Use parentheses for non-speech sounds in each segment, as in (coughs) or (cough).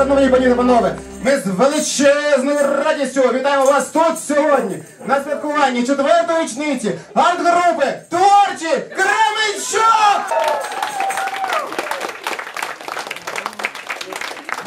шановні пані та панове, ми з величезною радістю вітаємо вас тут сьогодні на святкуванні четвертої річниці арт-групи Творчі Кременчук!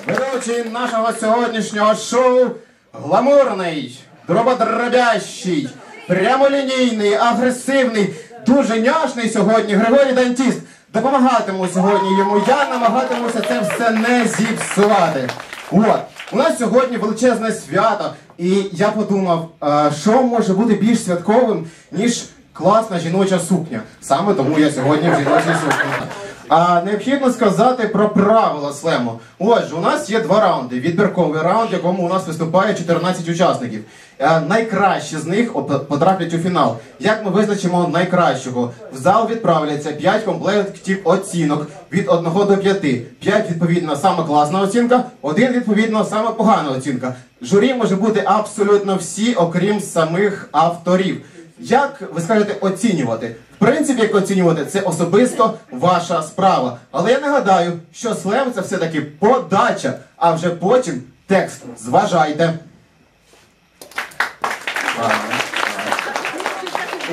Ведучий нашого сьогоднішнього шоу гламурний, дрободробящий, прямолінійний, агресивний, дуже няшний сьогодні Григорій Дантіст. Допомагатиму сьогодні йому. Я намагатимуся це все не зіпсувати. От. У нас сьогодні величезне свято, і я подумав, е, що може бути більш святковим, ніж класна жіноча сукня. Саме тому я сьогодні в жіночій сукні. А необхідно сказати про правила слему. Отже, у нас є два раунди. Відбірковий раунд, в якому у нас виступає 14 учасників. Е, Найкращі з них потраплять у фінал. Як ми визначимо найкращого? В зал відправляться 5 комплектів оцінок від 1 до 5. 5 відповідно саме класна оцінка, 1 відповідно саме погана оцінка. Журі може бути абсолютно всі, окрім самих авторів. Як ви скажете оцінювати? В принципі, як оцінювати, це особисто ваша справа. Але я нагадаю, що слем це все-таки подача, а вже потім текст. Зважайте.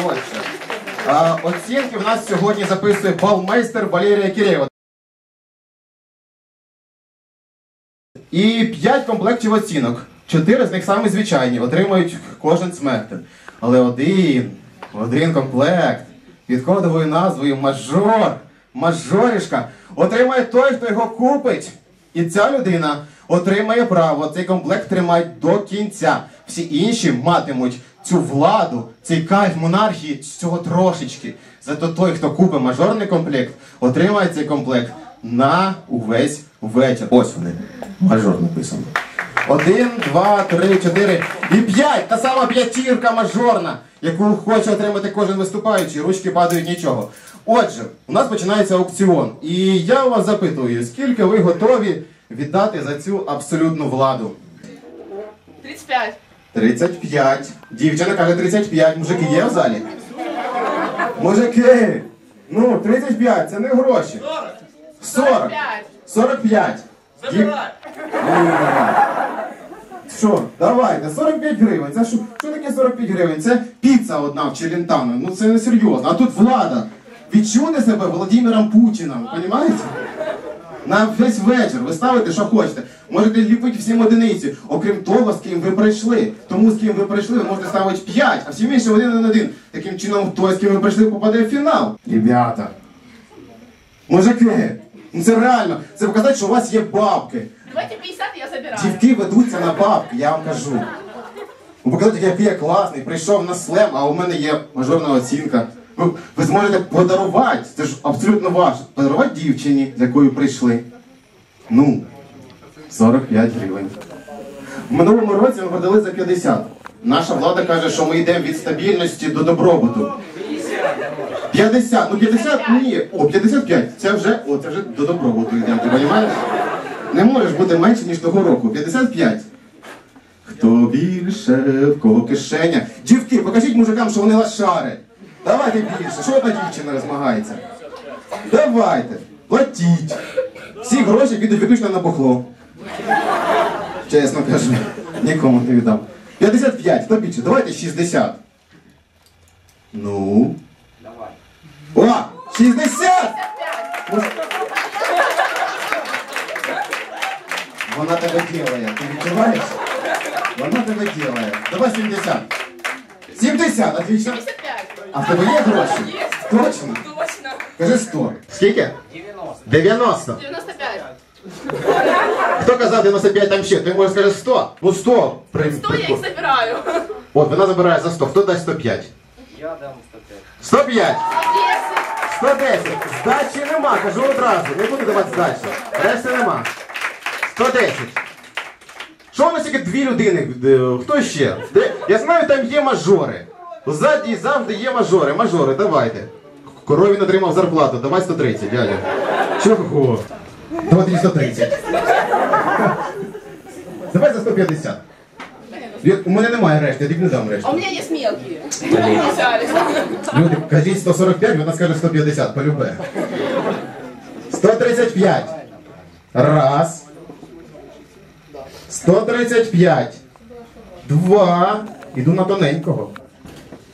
Отже, оцінки в нас сьогодні записує балмейстер Валерія Киреєва. І 5 комплектів оцінок. Чотири з них самі звичайні, отримують кожен смертен. Але один, один комплект під кодовою назвою Мажор, Мажорішка, отримає той, хто його купить. І ця людина отримає право цей комплект тримати до кінця. Всі інші матимуть цю владу, цей кайф монархії з цього трошечки. Зато той, хто купить мажорний комплект, отримає цей комплект на увесь вечір. Ось вони. Мажор написано. Один, два, три, чотири і п'ять. Та сама п'ятірка мажорна, яку хоче отримати кожен виступаючий. Ручки падають нічого. Отже, у нас починається аукціон. І я у вас запитую, скільки ви готові віддати за цю абсолютну владу? 35. 35. Дівчина каже 35. Мужики є в залі? Мужики! Ну, 35, це не гроші. 40. 45. 45. Забирай. Що, давайте, 45 гривень. Це що, що таке 45 гривень? Це піца одна в Челентано. Ну це не серйозно. А тут влада. Відчуйте себе Володимиром Путіним, розумієте? На весь вечір ви ставите, що хочете. Можете ліпити всім одиниці, окрім того, з ким ви прийшли. Тому з ким ви прийшли, ви можете ставити 5, а всім іншим один на один. Таким чином, той, з ким ви прийшли, попаде в фінал. Ребята. Мужики, ну це реально. Це показати, що у вас є бабки. Давайте 50 я забираю. Дівки ведуться на бабки, я вам кажу. Ну, показати, який я класний, прийшов на слем, а у мене є мажорна оцінка. Ви, ви зможете подарувати, це ж абсолютно ваше. Подарувати дівчині, з якою прийшли. Ну, 45 гривень. Минулому році ми продали за 50. Наша влада каже, що ми йдемо від стабільності до добробуту. 50, ну 50 ні, о, 55. Це вже, о, це вже до добробуту йдемо, ти розумієш? Не можеш бути менше, ніж того року. 55. Хто більше, в кого кишеня? Дівки, покажіть мужикам, що вони лошари. Давайте більше. Що одна дівчина розмагається? Давайте, платіть. Всі гроші підуть виключно на бухло. Чесно кажу, нікому не віддам. 55, хто більше? Давайте 60. Ну. Давай. О! 60! Вона тебе делає. Ти відчуваєш? Вона тебе делає. Давай 70. 70, отлично. 75. А в тебе є гроші? Точно? Точно. Кажи 100. Скільки? 90. 90. 95. Хто казав 95 там ще? Ти можеш сказати 100. Ну 100. При... 100 я їх забираю. От, вона забирає за 100. Хто дасть 105? Я дам 105. 105. 10. 110. Здачі нема, кажу одразу. Не буду давати здачі. Решти нема. 110. Що у нас тільки дві людини? Е, Хто ще? Де? Я знаю, там є мажори. Ззаді завжди є мажори. Мажори, давайте. Коровін отримав зарплату. Давай 130, дядя. Чого? Давай тоді 130. Давай за 150. Я- У мене немає решти, я тобі не дам А решту. у меня есть мелкие. Люди, кажіть 145, вона скаже 150, полюбе. 135. Раз. 135. Два. Іду на тоненького.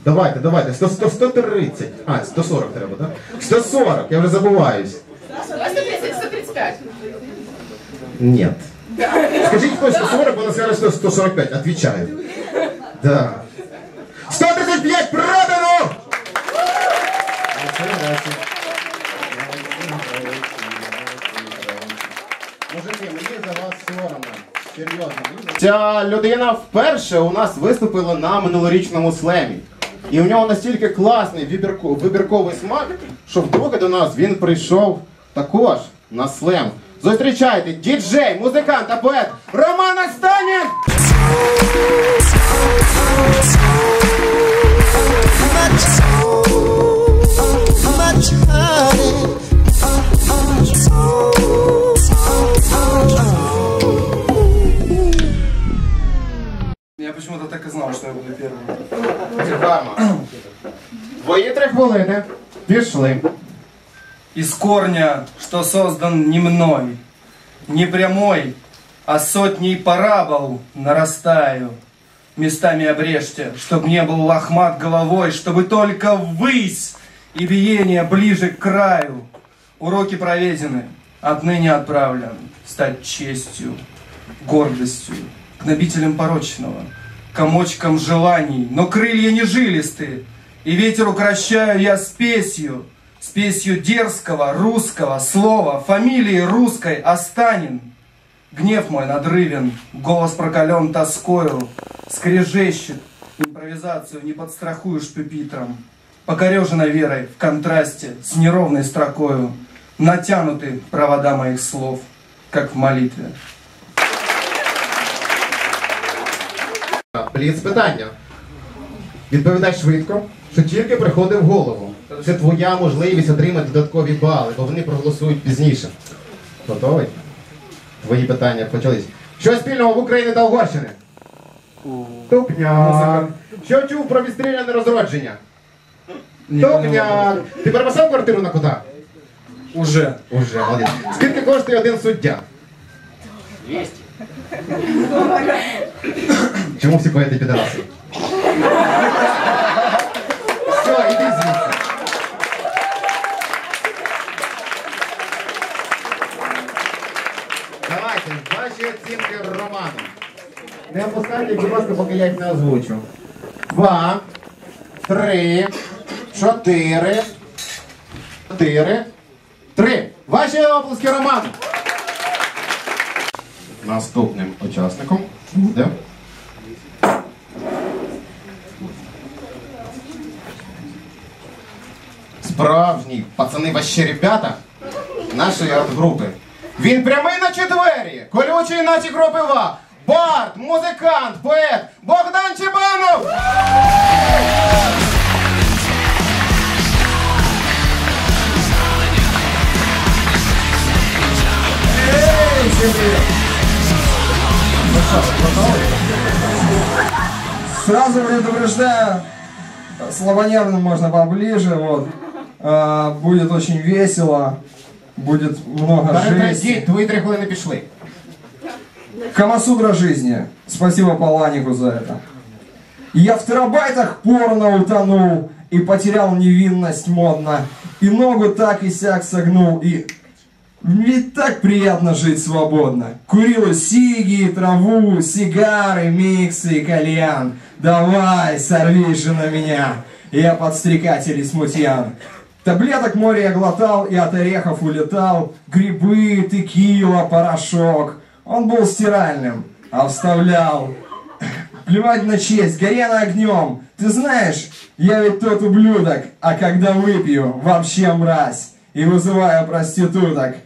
Давайте, давайте. 100, 100, 130. А, 140 треба, так? 140, я вже забуваюсь. 130, 135. Нет. Скажіть хтось 140, вона скаже 100, 145. Отвечаю. Да. 135 продано! Мужики, мені за вас соромно. Ця людина вперше у нас виступила на минулорічному слемі. І у нього настільки класний вибірко- вибірковий смак, що вдруге до нас він прийшов також на слем. Зустрічайте, діджей, музикант та поет Роман Останін! much почему-то так и знал, что я буду первым. Гарно. Твої три хвилини. Пішли. Из корня, что создан не мной, не прямой, а сотней парабол нарастаю. Местами обрежьте, чтоб не был лохмат головой, чтобы только ввысь и биение ближе к краю. Уроки проведены, отныне отправлен стать честью, гордостью, гнобителем порочного, комочком желаний, но крылья не жилисты, и ветер укращаю я спесью, спесью дерзкого русского слова, фамилии русской Останин. Гнев мой надрывен, голос прокален тоскою, скрежещет, импровизацию не подстрахуешь пюпитром. Покорежена верой в контрасте с неровной строкою, натянуты провода моих слов, как в молитве. Бліц питання. Відповідай швидко, що тільки приходить в голову. Це твоя можливість отримати додаткові бали, бо вони проголосують пізніше. Готовий? Твої питання почались. Що спільного в Україні та Угорщини? Тупняк. Що чув про відстріляне розродження? Тупняк. Ти переписав квартиру на кота? Уже. Уже, молодець. Скільки коштує один суддя? 200. (coughs) Чому всі поети підараси? Все, іди звідси. Давайте, ваші оцінки роману. Не опускайте, будь ласка, поки я їх не озвучу. Два, три, чотири, чотири, три. Ваші оплески роману. Наступним учасником буде. Справжній пацани ваші ребята нашої арт-групи. Він прямий наче двері, колючий наче кропива. Бард, музикант, поет Богдан Чебанов! Ей! Сразу предупреждаю, слабонервным можно поближе, вот. А, будет очень весело, будет много Перекладіть, жести. твої три хвилини пішли. Камасудра жизни. Спасибо Паланику за это. Я в терабайтах порно утонул и потерял невинность модно. И ногу так и сяк согнул, и ведь так приятно жить свободно. Курила сиги, траву, сигары, миксы и кальян. Давай, сорвись же на меня. Я подстрекатель и смутьян. Таблеток море я глотал и от орехов улетал. Грибы, текила, порошок. Он был стиральным, а вставлял. Плевать на честь, гори она огнем. Ты знаешь, я ведь тот ублюдок, а когда выпью, вообще мразь. И вызываю проституток.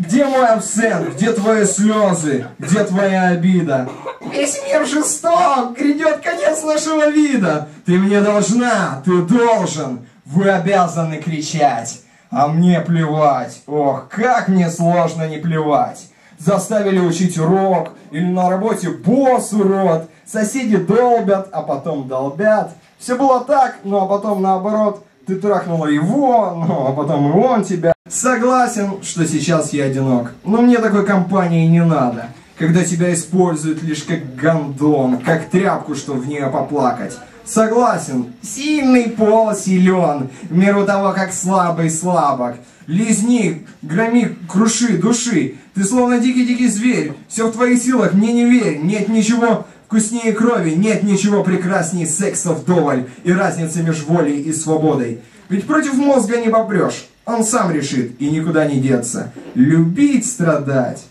Где мой абсент? Где твои слезы? Где твоя обида? Весь мир жесток, грядет конец нашего вида. Ты мне должна, ты должен, вы обязаны кричать. А мне плевать. Ох, как мне сложно не плевать. Заставили учить урок, или на работе босс урод. Соседи долбят, а потом долбят. Все было так, ну а потом наоборот. Ты трахнула его, ну а потом и он тебя. Согласен, что сейчас я одинок, но мне такой компании не надо. когда тебя используют лишь как гондон, как тряпку, чтобы в нее поплакать. Согласен, сильный пол силен, в меру того, как слабый слабок. Лизни, громи, круши, души. Ты словно дикий-дикий зверь. Все в твоих силах, мне не верь. Нет ничего вкуснее крови, нет ничего прекраснее секса вдоволь и разницы между волей и свободой. Ведь против мозга не попрешь. Он сам решит и никуда не деться. Любить, страдать.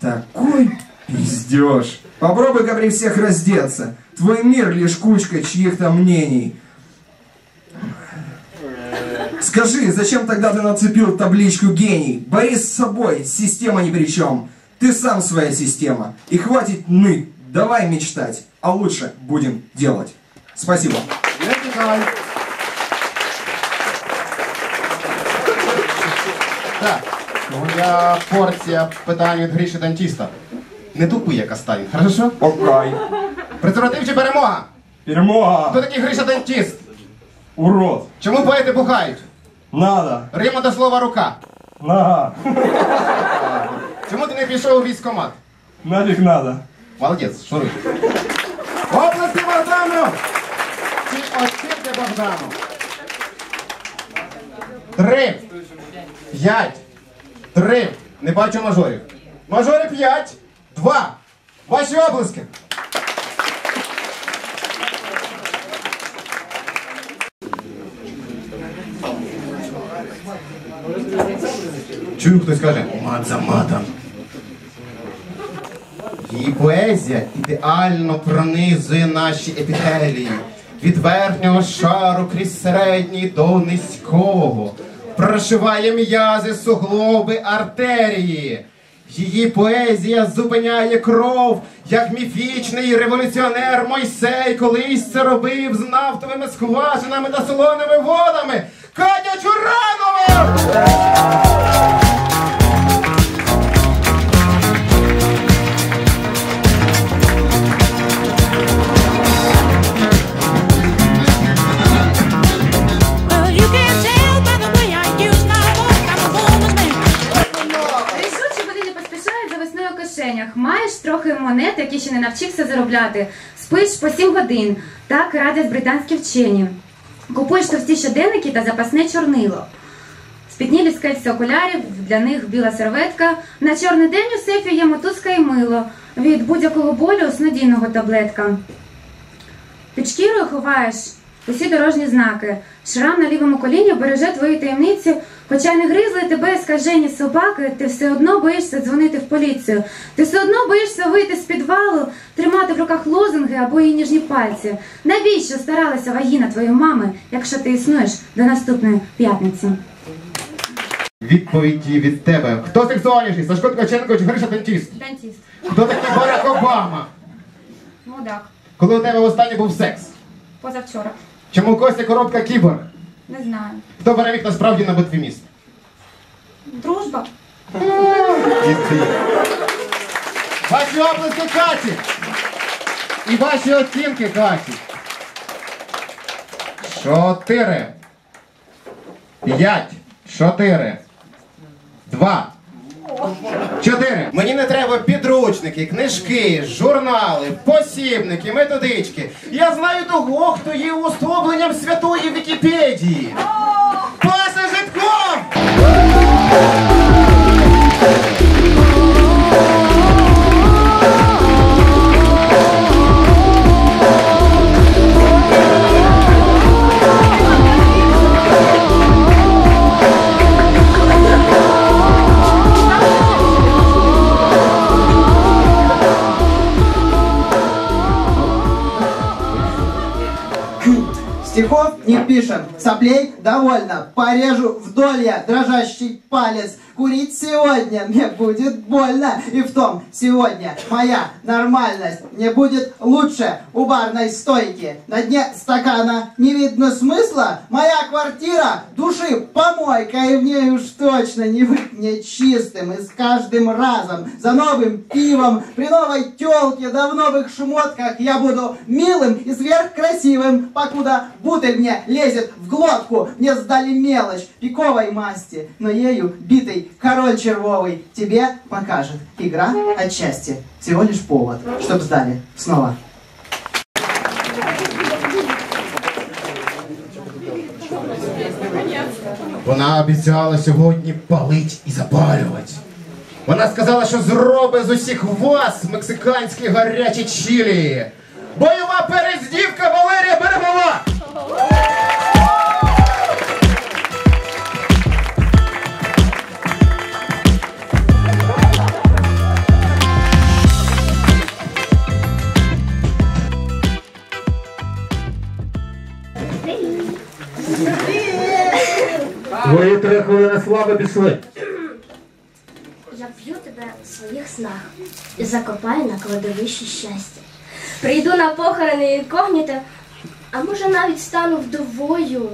Такой пиздеж. Попробуй-ка при всех раздеться. Твой мир лишь кучка чьих-то мнений. Скажи, зачем тогда ты нацепил табличку гений? Борис с собой, система ни при чем. Ты сам своя система. И хватит ныть, давай мечтать. А лучше будем делать. Спасибо. Тікай. Так, моя порція питань від Гріші Дантіста. Не тупи, як останній, хорошо? Окай. Презерватив чи перемога? Хто такий Гриша Дантіст? Урод. Чому поети бухають? Надо. Рима до слова рука. Нога. Чому ти не пішов у військкомат? Нафиг надо. Молодець, шуруй. Області Богдану! Чи оцінки Богдану? Три. П'ять. Три. Не бачу мажорів. Мажори п'ять. Два. Ваші обласки. Чую, хтось каже, мат за матом. Її поезія ідеально пронизує наші епітелії від верхнього шару крізь середній до низького, прошиває м'язи, суглоби, артерії. Її поезія зупиняє кров, як міфічний революціонер Мойсей колись це робив з нафтовими скважинами та солоними водами. Катя Чуранова! Монет, ще не навчився заробляти. Спиш по 7 годин. Так радять британські вчені. Купуєш товсті щоденники та запасне чорнило. Спітнілі скельці окулярів, для них біла серветка. На чорний день у сейфі є мотузка і мило. Від будь-якого болю снодійного таблетка. Під шкірою ховаєш усі дорожні знаки. Шрам на лівому коліні береже твої таємниці. Хоча не гризли тебе скажені собаки, ти все одно боїшся дзвонити в поліцію. Ти все одно боїшся вийти з підвалу, тримати в руках лозунги або її ніжні пальці. Навіщо старалася вагіна твоєї мами, якщо ти існуєш до наступної п'ятниці? Відповіді від тебе. Хто сексуальніший? Сашко Ткаченко чи Гриша Дантіст? Дантіст. Хто такий Барак Обама? Мудак. Коли у тебе останній був секс? Позавчора. Чому Костя коробка кіборг? Не знаю. Хто переміг насправді на битві міст? Дружба. Ваші обласки Каті! І ваші оцінки Каті. Чотири. П'ять. Чотири. Два. Чотири. Мені не треба підручники, книжки, журнали, посібники, методички. Я знаю того, хто є уособленням святої Вікіпедії. Паси Житков! Соплей довольно, порежу вдоль я дрожащий палец. Курить сегодня мне будет больно, и в том сегодня моя нормальность мне будет лучше у барной стойки. На дне стакана не видно смысла, моя квартира души помойка, и в ней уж точно не быть мне чистым. И с каждым разом за новым пивом, при новой телке, да в новых шмотках я буду милым и сверхкрасивым, покуда бутыль мне лезет в глотку. Мне сдали мелочь пиковой масти, но ею битой суровый король червовый тебе покажет. Игра отчасти всего лишь повод, чтоб сдали снова. Вона обіцяла сьогодні палить і запалювати. Вона сказала, що зробить з усіх вас мексиканські гарячі чилі. Бойова перездівка Валерія Берегова! Твої три хвилини слави пішли. Я б'ю тебе в своїх снах і закопаю на кладовищі щастя. Прийду на похорони інкогніто, а може навіть стану вдовою.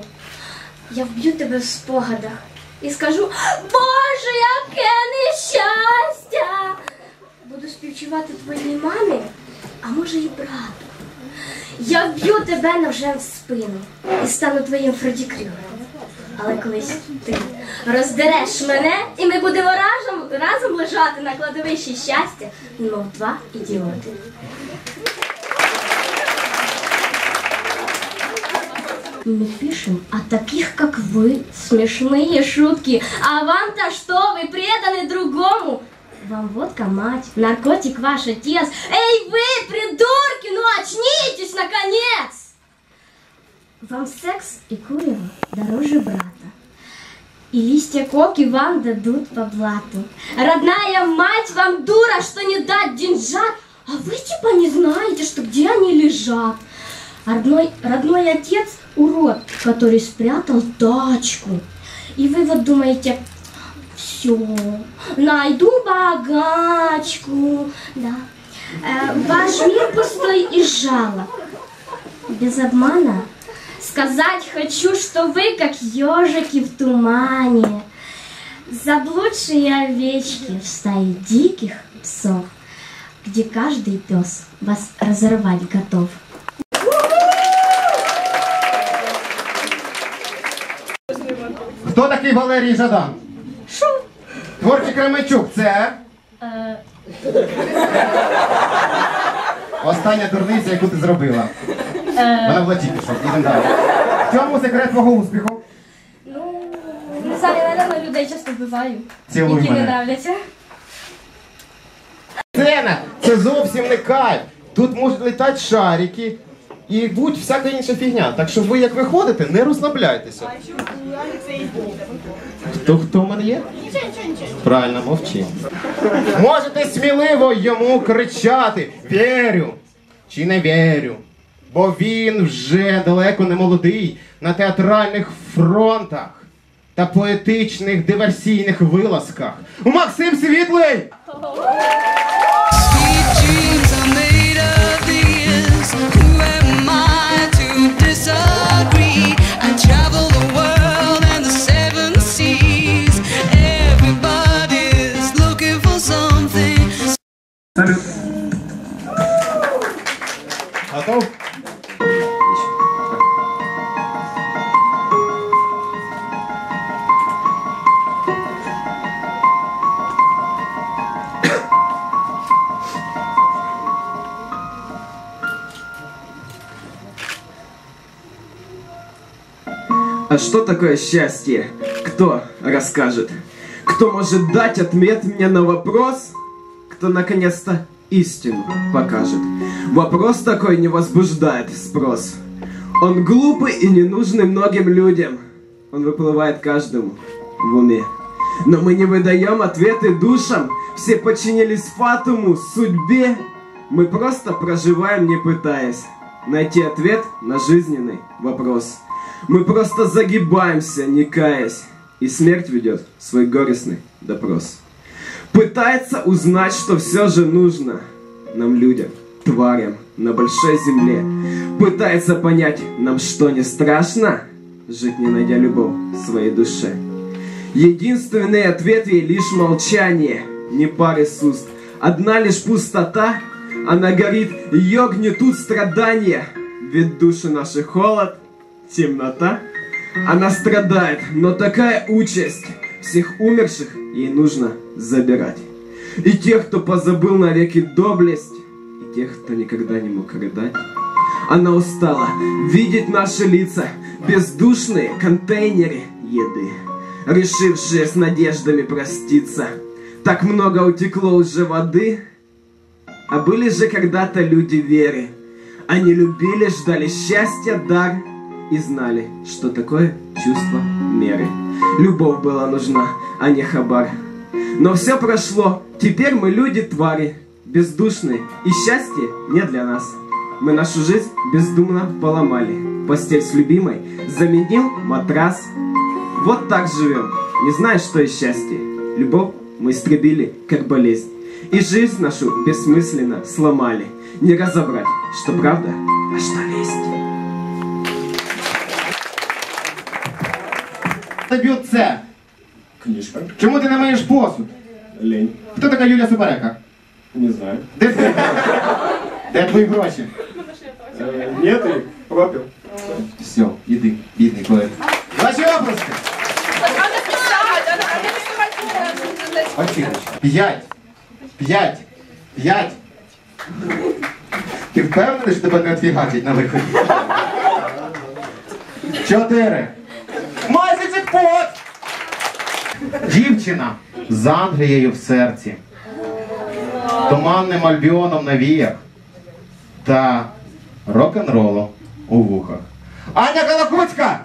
Я вб'ю тебе в спогадах і скажу Боже, яке нещастя! Буду співчувати твоїй мамі, а може і брату. Я вб'ю тебе ножем в спину і стану твоїм Фредді Крюгером. Але колись ти роздереш мене, і ми будемо разом, разом лежати на кладовищі щастя, мов два ідіоти. Мы пишем о таких, как вы, смешные шутки. А вам-то что, вы преданы другому? Вам водка мать, наркотик ваш отец. Эй, вы, придурки, ну очнитесь, наконец! Вам секс и курево дороже брата. И листья коки вам дадут по блату. Родная мать вам дура, что не дать деньжат, а вы типа не знаете, что где они лежат. Родной, родной отец урод, который спрятал тачку. И вы вот думаете, все, найду богачку, да. Э, ваш мир пустой и жалок. Без обмана сказать хочу, что вы как ежики в тумане. Заблудшие овечки в стае диких псов, где каждый пес вас разорвать готов. Хто такий Валерій Жадан? Що? Творчий Кременчук, це. Остання дурниця, яку ти зробила. Вона була тільки що. Ідемо далі. В чому секрет твого успіху? Ну, не знаю, наверное, людей часто вбиваю, Цілуй які не нравляться. Сцена! Це зовсім не кайф. Тут можуть летати шарики і будь всяка інша фігня. Так що ви як виходите, не розслабляйтеся. Хто хто в мене є? Правильно, мовчи. Можете сміливо йому кричати Вірю чи не вірю. Бо він вже далеко не молодий на театральних фронтах та поетичних диверсійних вилазках. Максим Світлий! dreams что такое счастье? Кто расскажет? Кто может дать ответ мне на вопрос? Кто наконец-то истину покажет? Вопрос такой не возбуждает спрос. Он глупый и ненужный многим людям. Он выплывает каждому в уме. Но мы не выдаем ответы душам. Все подчинились фатуму, судьбе. Мы просто проживаем, не пытаясь найти ответ на жизненный вопрос. Мы просто загибаемся, не каясь, и смерть ведет свой горестный допрос. Пытается узнать, что все же нужно нам, людям, тварям на большой земле. Пытается понять, нам что не страшно, жить не найдя любовь в своей душе. Единственный ответ ей лишь молчание, не пары с. Одна лишь пустота, она горит, ее гнетут страдания. Ведь души наши холод, темнота. Она страдает, но такая участь Всех умерших ей нужно забирать. И тех, кто позабыл навеки доблесть, и тех, кто никогда не мог рыдать. Она устала видеть наши лица, бездушные контейнеры еды, решившие с надеждами проститься. Так много утекло уже воды, а были же когда-то люди веры. Они любили, ждали счастья, дар и знали, что такое чувство меры. Любовь была нужна, а не хабар. Но все прошло, теперь мы люди-твари, бездушные, и счастье не для нас. Мы нашу жизнь бездумно поломали. Постель с любимой заменил матрас. Вот так живем, не зная, что есть счастье. Любовь мы истребили, как болезнь. И жизнь нашу бессмысленно сломали. Не разобрать, что правда, а что лесть. Тобі це. Книжка. Чому ти не миєш посуд? Лень. Хто така Юлія Субарека? Не знаю. Де ти? Де твої гроші? Э, нет, и пропил. Все, іди, бідний поет. Ваші оплески! Оціночка. П'ять. П'ять. П'ять. Ти впевнений, що тебе не отфігачить на виході? Чотири. Джекпот! Дівчина з Англією в серці, туманним альбіоном на віях та рок-н-ролом у вухах. Аня Колокуцька!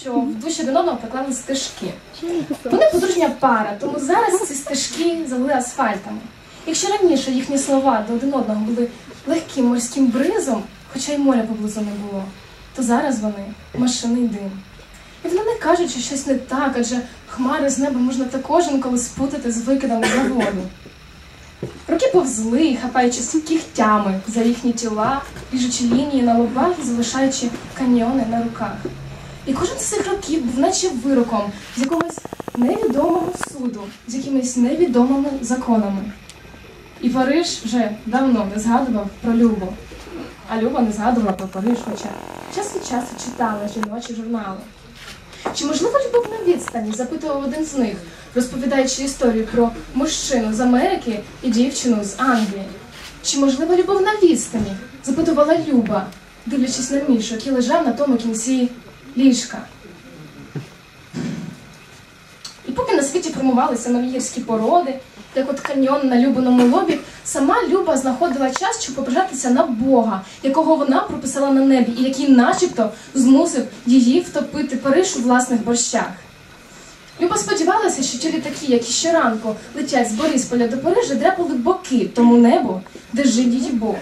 Що в душі один одного приклали стежки. Вони подружня пара, тому зараз ці стежки залили асфальтами. Якщо раніше їхні слова до один одного були легким морським бризом, хоча й моря поблизу не було, то зараз вони машинний дим. І вони не кажуть, що щось не так, адже хмари з неба можна також інколи спутати з викидами заводу. Роки повзли, хапаючись кігтями за їхні тіла, ріжучи лінії на лобах і залишаючи каньйони на руках. І кожен з цих років був наче вироком з якогось невідомого суду, з якимись невідомими законами. І Париж вже давно не згадував про Любу. А Люба не згадувала про Париж, хоча час від часу читала жіночі журнали. Чи можливо любов на відстані? запитував один з них, розповідаючи історію про мужчину з Америки і дівчину з Англії. Чи можливо любов на відстані? запитувала Люба, дивлячись на Мішу, який лежав на тому кінці ліжка. І поки на світі формувалися нові гірські породи, як от каньйон на Любиному лобі, сама Люба знаходила час, щоб побажатися на Бога, якого вона прописала на небі, і який начебто змусив її втопити Париж у власних борщах. Люба сподівалася, що ті літаки, які щоранку летять з Борисполя до Парижа, дряпали боки тому небу, де жив її Бог.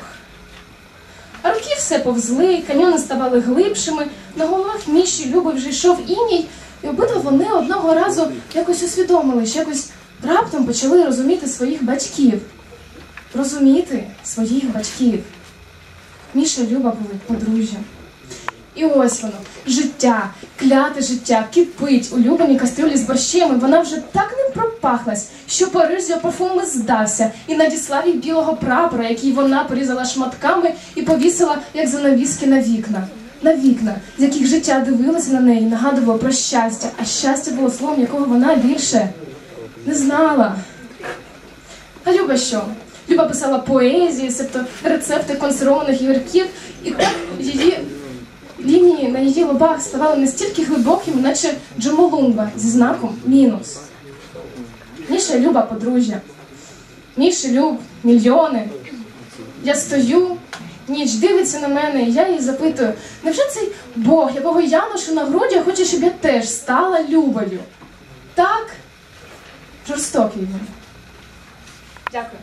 А роки все повзли, каньйони ставали глибшими, на головах Міші Люби вже йшов іній, і обидва вони одного разу якось усвідомили, що якось раптом почали розуміти своїх батьків. Розуміти своїх батьків. Міша і Люба були подружжям. І ось воно, життя, кляте життя, кипить у любаній кастрюлі з борщем, і вона вже так ним пропахлась, що Париж парфумами здався і надіслав їй білого прапора, який вона порізала шматками і повісила, як занавіски на вікна. На вікна, з яких життя дивилося на неї, нагадувало про щастя, а щастя було словом, якого вона більше не знала. А Люба що? Люба писала поезії, себто рецепти консервованих гірків, і так її лінії на її лобах ставали настільки глибокими, наче Джомолунгва зі знаком мінус. Міша Люба подружжя. Міша, Люб, мільйони. Я стою, ніч дивиться на мене, і я її запитую, невже цей Бог, якого я ношу на грудях, хоче, щоб я теж стала Любою? Так, жорстокий він. Дякую.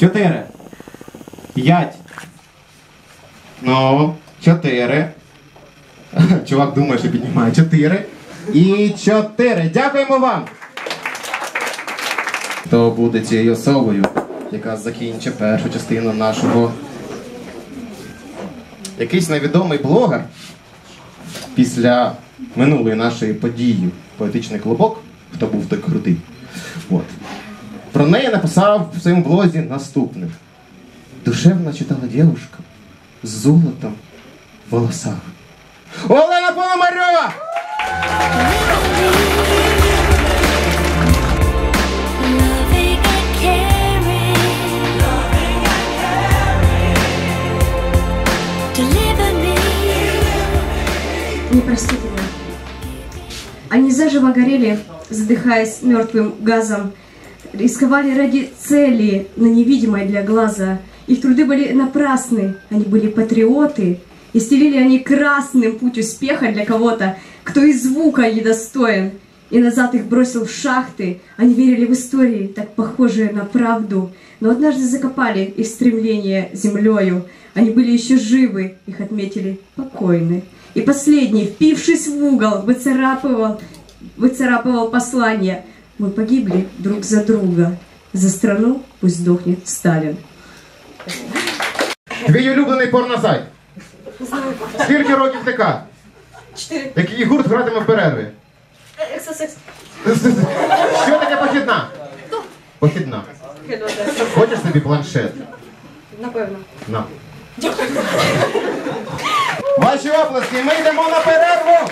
Чотири. П'ять. Ну, чотири. (laughs) Чувак думає, що піднімає. Чотири. І чотири. Дякуємо вам. Хто буде цією особою, яка закінчить першу частину нашого. Якийсь невідомий блогер після минулої нашої події поетичний клубок, хто був так крутий. От. Про неї написав в своєму блозі наступне. Душевно читала дівушка з золотом в волосах. Олена Пономарьова! Непростительно. Они заживо горели, задыхаясь мертвым газом, рисковали ради цели, но невидимой для глаза. Их труды были напрасны, они были патриоты, и стелили они красным путь успеха для кого-то, кто и звука недостоин. И назад их бросил в шахты, они верили в истории, так похожие на правду, но однажды закопали их стремление землею. Они были еще живы, их отметили покойны. И последний, впившись в угол, выцарапывал, выцарапывал послание. Мы погибли друг за друга. За страну пусть сдохнет Сталин. Твій улюблений порносайт. Скільки років ТК? Чотири. Який гурт гратиме в перерві? Ексосекс. Що таке похідна? Похідна. Хочеш собі планшет? Напевно. На. Ваші оплески, ми йдемо на перерву!